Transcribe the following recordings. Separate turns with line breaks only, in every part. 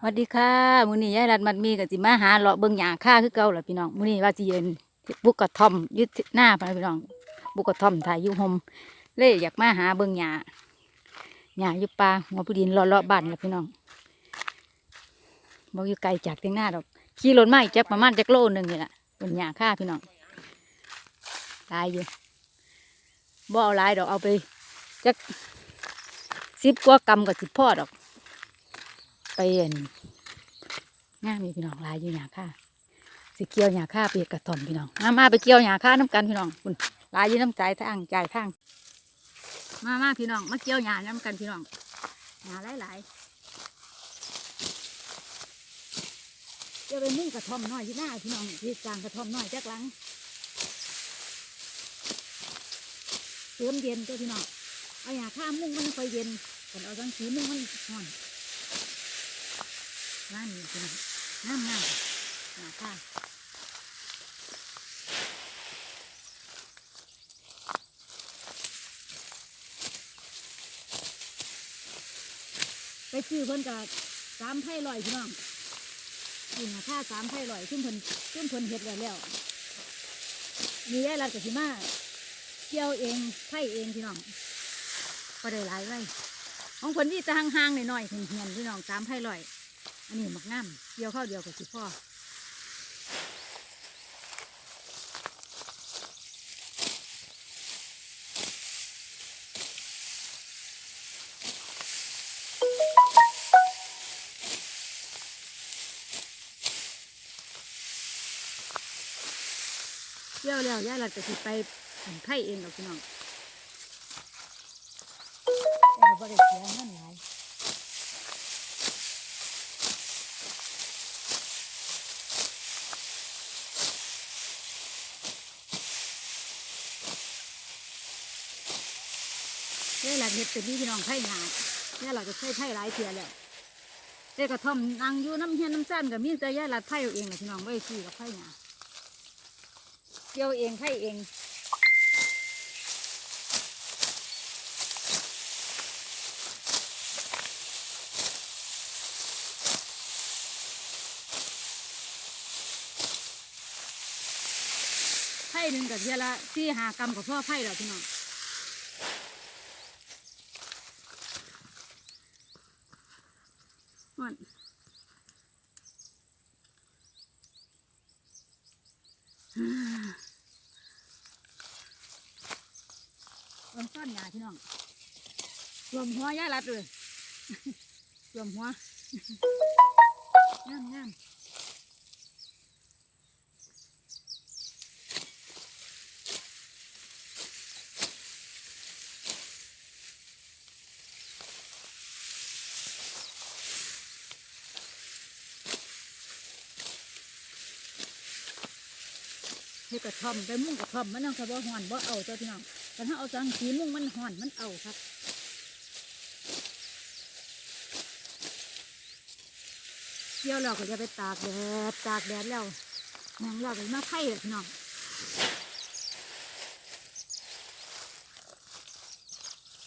สวัสดีค่ะมื้อนี้ยายรัดมัดมีกับสิมาหาเลาะเบิ่งหญ้าค่าคือเก่าล่ะพี่น้องมื้อนี้ว่าสิเย็นบุกกระท่อมยึดหน้าพนะพี่น้อง บุกกระท่อมถ่ายยู่หมเลยอยากมาหาเบิ่งหญ้าหญ้าอยู่ป่าหัวผู้ดินเลาะๆบ้านล่ะพี่น้องบ่อยู่ไกลจากเทียงหน้าดอกขี่รถมาอีกจักประมาณจักโลหนึงนี่ล่ะเป็นหญ้าค่าพี่น้องหลายอยู่บ่เอาหลายดอกเอาไปจักสิบกว่ากำกับสิบพ่อดอก ไปเห็นง่ามมีพี่น้องลายอยู่หยาค่าสิเกี่ยวหยาค่าไปเฮ็ดกระท่อมพี่น้องมามาไปเกี่ยวหยาค่าน้ำกันพี่น้องคุณลายอยู่น้ำใจทางใจทางมามาพี่น้องมาเกี่ยวหยาน้ำกันพี่น้องหยาหลายหลายๆเกี่ยวไปมุ่งกระท่อมน้อยที่หน้าพี่น้องที่กลางกระท่อมน้อยจักหลังเติมเย็นเจ้าพี่น้องเอาหยาค่ามุ่งมันค่เย็นกันเอาจังสีมุ่งมันห่อน นนี้เป็นน้ำงามหนาค่ะไปซื้อเพิ่นกับสามไผ่ลอยพี่น้องนี่หนค่าสามไผ่ลอยซึ่งเพิ่นซึ่งเพิ่นเฮ็ดไว้แล้วมีได้รัดกับสิมาเกี่ยวเองไผ่เองพี่น้องก็ได้หลายไว้ของคนที่จะห่างๆหน่อยๆเหียนๆพี่น้องสามไผ่ลอย อันนี้มักน้ำเดียวเข้าเดียวกับสิพ่อเที่ยวแล้วย่าหลัดก็สิไปถึงไข่เองหรอกพี่น้องแต่บ่ได้เสียเงินหลาย เนี่ยหลักเห็ดเป็นนี่พี่น้องไผ่หาเนี่ยหลักจะใช้ไผ่หลายเทียแล้วเด็กกระท่อมนางอยู่น้ำเฮียนน้ำสั้นกับมีแต่ย่าหลัดไผ่เอาเองนะพี่น้องไว้ซื้อกับไผ่หนาเกี่ยวเองไผ่เองไผ่หนึ่งกับเทียละที่หากรรมกับพ่อไผ่แล้วพี่น้อง ก่อนรวมต้นยาพี่น้อง รวมหัวย่ารัดเลย รวมหัวงามงาม ให้กระท่อมไปมุ่งกระท่อมมันต้องสะบ่ห่อนบ่เอาเจ้าพี่น้องแต่ถ้าเอาสังสีมุ่งมันห่อนมันเอาครับเที่ยวเราก็จะไปตากแดดตากแดดแล้วแมงเราก็มาไผ่เลยพี่น้อง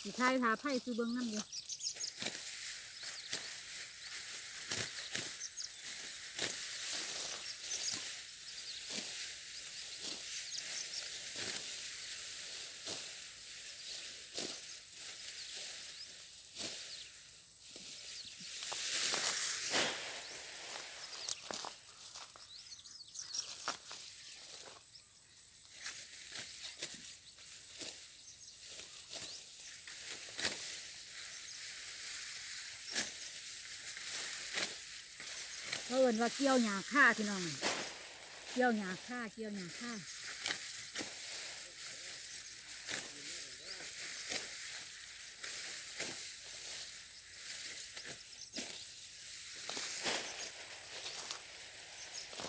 สีไทยทาไผ่ซื้อเบิ้งน้ำเดีย เขาเอินว่าเกี่ยวหญ้าค่าพี่น้อง เกี่ยวหญ้าค่าเกี่ยวหญ้าค่า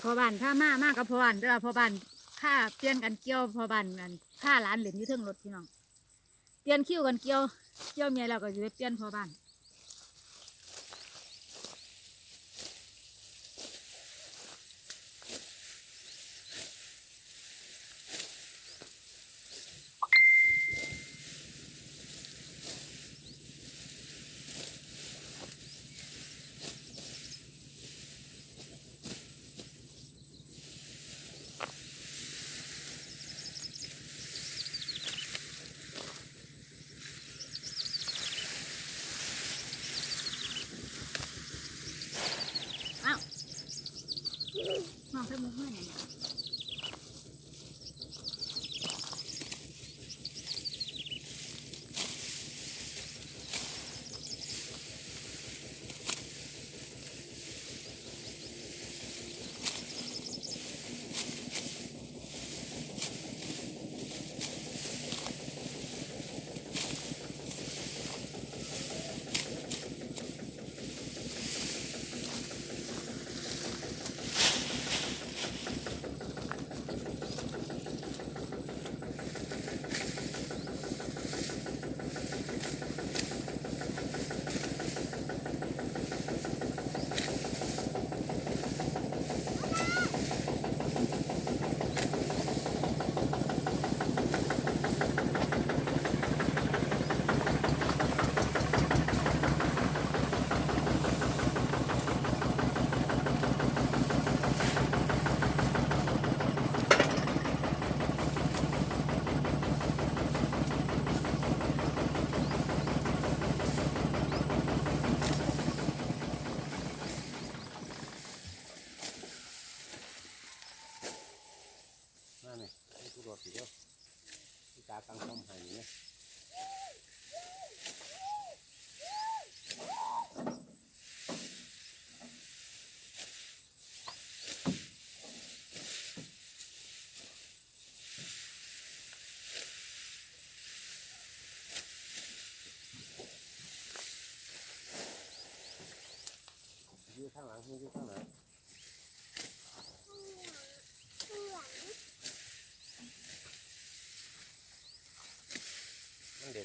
พอบ้านข้ามามากกับพอบ้านเด้อพอบ้านค่าเปลี่ยนกันเกี่ยวพอบ้านกันค่าร้านเหรียญอยู่เทิงรถพี่น้องเปลี่ยนคิ้วกันเกี่ยวเกี่ยวเมียเราก็จะเปลี่ยนพอบ้าน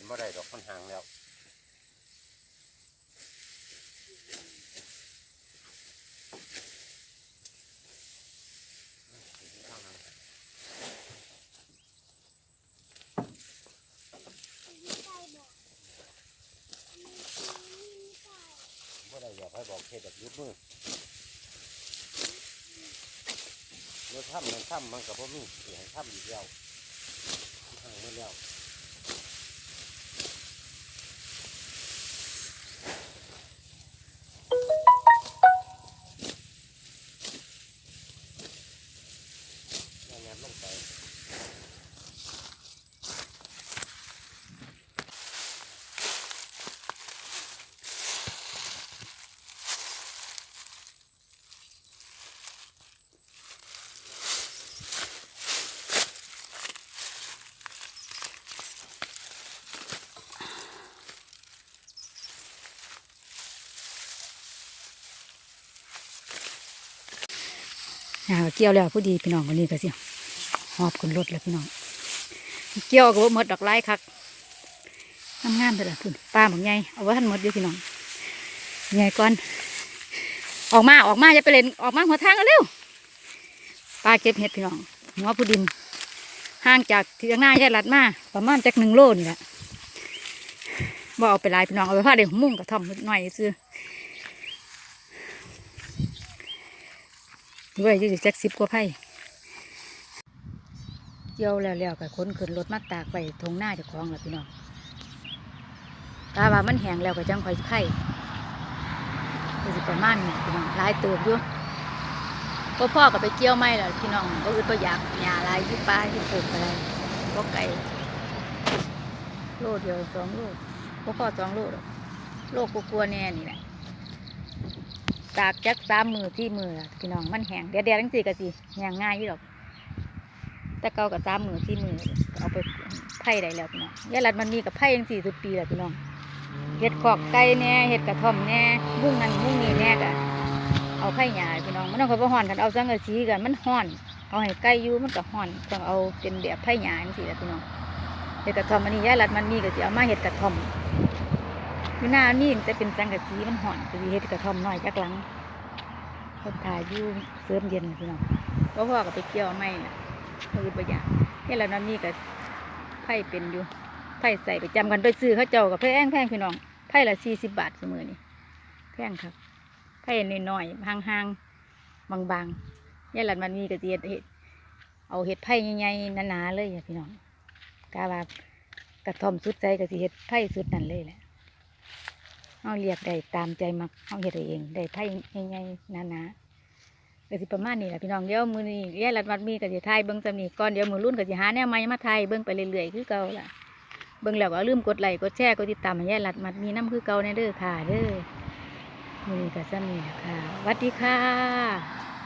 บ่ได้ดอกมันห่างแล้วอยางหลังบ่ได้อยากให้บอกเทศแบบยุบมือเมื่อถ้ำมันถ้ำมันกับพ่มีเสิให้ถ้ำอีกแล้วห่างไม่แล้ว งานลงไป
อ่าเกี่ยวแล้วผู้ดีพี่น้องคนนี้ก็สิหอบขนรถแล้วพี่น้อง เกี่ยวก็บ่หมดดอกไม้คักงามๆเถอะล่ะคุณป้าบอกไงเอาไว้ทันหมดอยู่พี่น้องไงก่อน ออกมาออกมาจะไปเล่นออกมาหัวทางกันเร็วป้าเก็บเห็ดพี่น้องหัวผู้ดินห่างจากที่หน้ายายรัดมาประมาณจากหนึ่งโลนี่แหละบ่เอาไปลายพี่น้องเอาไปผ้าเดี๋ยวมุ่งกับทอมหน่อยซื้อ ด้วยยี่สิบจักสิบกว่าไผ่เกี่ยวแล้วแล้วกับคนขึ้นรถมาตากไปทงหน้าเจ้าของแล้วพี่น้องตาว่ามันแห้งแล้วก็จังคอยไผ่ก็สิประมาณนี้พี่น้องลายเติบอยู่พ่อพ่อก็ไปเกี่ยวไม่แล้วพี่น้องก็อึดก็อยากหญ้าลายที่ป้าที่ปลูกอะไรก็ไก่โลเดียวสองโลพ่อพ่อสองโลดอกโลกกลัวแน่นี่แหละ ตากจักสามมือที่มือพี่น้องมันแห้งเดี๋ยวเดี๋ยวทั้งสี่ก็สิแห้งง่ายอยู่หรอกแต่เก่ากับสามมือที่มือเอาไปไผ่ได้แล้วพี่น้องยายรัดมันมีกับไผ่ยังสี่สิบปีแล้วพี่น้องเห็ดขอกไก่แน่เห็ดกระท่อมแน่บุ้งนั่นบุ้งนี่แน่กะเอาไผ่หยาพี่น้องมันต้องคอยห่อนกันเอาสังกะสีกันมันห่อน เอาให้ไก่ยู่มันก็ห่อนต้องเอาเป็นแบบไผ่หยาจังสี่แหละพี่น้องเห็ดกระท่อมอันนี้ยายรัดมันมีก็สิเอามาเห็ดกระท่อม อยู่หน้านี่แต่เป็นสังกะสีมันห่อนก็สิเห็ดกระท่อมน้อยจักหลังคนถ่ายยู่เสริมเย็นพี่น้องเพราพ่อก็ไปเกี่ยวไม่นะคือประหยัดนี่แหละน้ำนี่ก็ไผ่เป็นอยู่ไผ่ใส่ไปจำกันโดยซื้อเขาเจ้ากับแพงแพงพี่น้องไผ่ละสี่สิบบาทเสมอนี่แพงครับไผ่น้อยๆห่างๆบางๆนี่แหละมันมีกระเจียดเห็ดเอาเห็ดไผ่ใหญ่ๆหนาๆเลยพี่น้องกาว่ากระท่อมสุดใจกระสีเห็ดไผ่สุดนั่นเลยแหละาเรียกได้ตามใจมักเขาเฮ็ดเองได้ไผ่ใหญ่ๆหนาก็สิประมาณนี้แหละพี่น้องเดี๋ยวมือนี้แย่รัดมัดมีก็สิทายเบิ่งจำนี้ก่อนเดี๋ยวมือรุ่นก็สิหาแนวใหม่มาไทยเบิ่งไปเรื่อยๆคือเก่าล่ะเบิ่งแล้วก็ลืมกดไลค์กดแชร์กดติดตามให้แย่รัดมัดมีน้ำคือเก่าในเด้อค่ะเด้อมือนี้ก็สำนี้ค่ะสวัสดีค่ะ